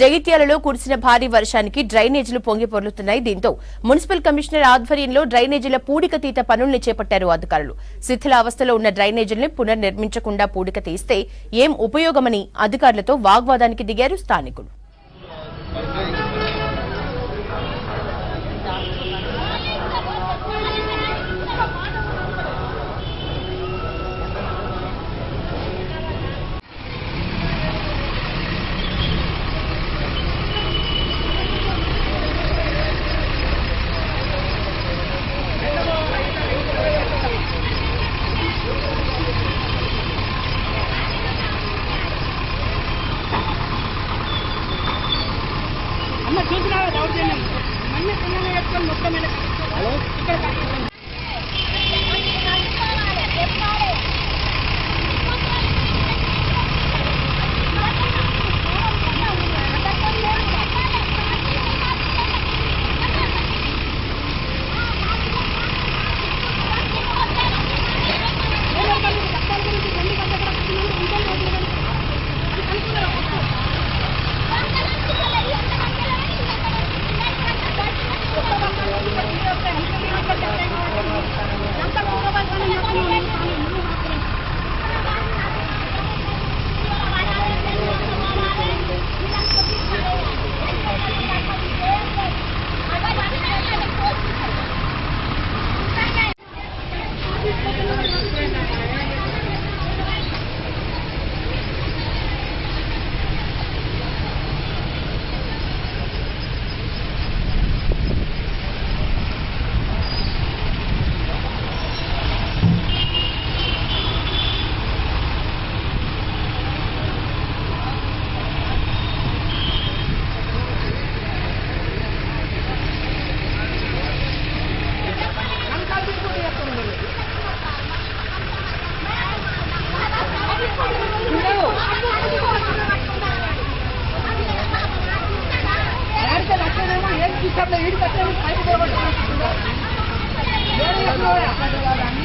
జగిత్యాలలో కురిసిన భారీ వర్షానికి డ్రైనేజీలు పొంగి పొర్లుతున్నాయి దీంతో మున్సిపల్ కమిషనర్ ఆధ్వర్యంలో డ్రైనేజీల పూడిక తీత పనుల్ని చేపట్టారు అధికారులు. శిథిల అవస్థలో ఉన్న డ్రైనేజీల్ని పునర్నిర్మించకుండా పూడిక తీస్తే ఏం ఉపయోగమని అధికారులతో వాగ్వాదానికి దిగారు స్థానికులు. అన్న ఎవరు చేయలేదు మళ్ళీ పిల్లలు వేసుకొని మొత్తం ఇక్కడ ఏడు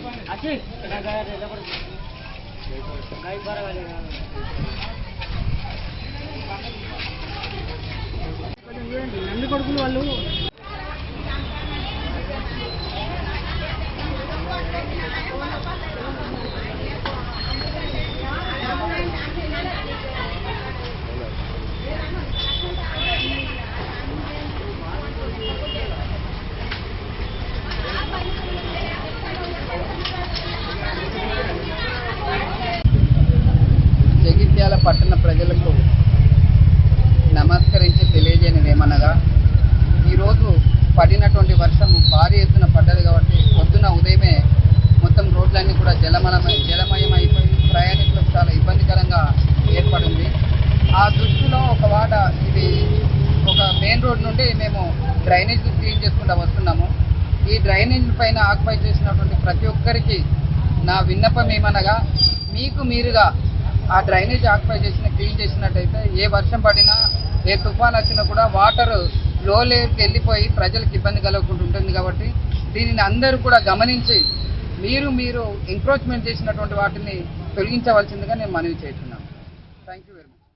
ఉన్నదాన్ని నంది కొడుకులు వాళ్ళు జగిత్యాల పట్టణ ప్రజలకు నమస్కరించి తెలియజేయనిది ఏమనగా ఈరోజు పడినటువంటి వర్షం భారీ ఎత్తున పడ్డది కాబట్టి పొద్దున ఉదయమే మొత్తం రోడ్లన్నీ కూడా జలమలమై జలమయం అయిపోయి ప్రయాణికులకు చాలా ఇబ్బందికరంగా ఏర్పడింది. ఆ దృష్టిలో ఒక వాట ఇది ఒక మెయిన్ రోడ్ నుండి మేము డ్రైనేజ్ క్లీన్ చేసుకుంటూ వస్తున్నాము. ఈ డ్రైనేజ్ పైన ఆక్యుపై చేసినటువంటి ప్రతి ఒక్కరికి నా విన్నపం ఏమనగా మీకు మీరుగా ఆ డ్రైనేజ్ ఆక్యుపై చేసిన క్లీన్ చేసినట్టయితే ఏ వర్షం పడినా ఏ తుఫాన్ వచ్చినా కూడా వాటర్లో లేయర్కి వెళ్ళిపోయి ప్రజలకు ఇబ్బంది కలగకుండా ఉంటుంది కాబట్టి దీనిని అందరూ కూడా గమనించి మీరు మీరు ఎంక్రోచ్మెంట్ చేసినటువంటి వాటిని తొలగించవలసిందిగా నేను మనవి చేస్తున్నాను. Thank you very much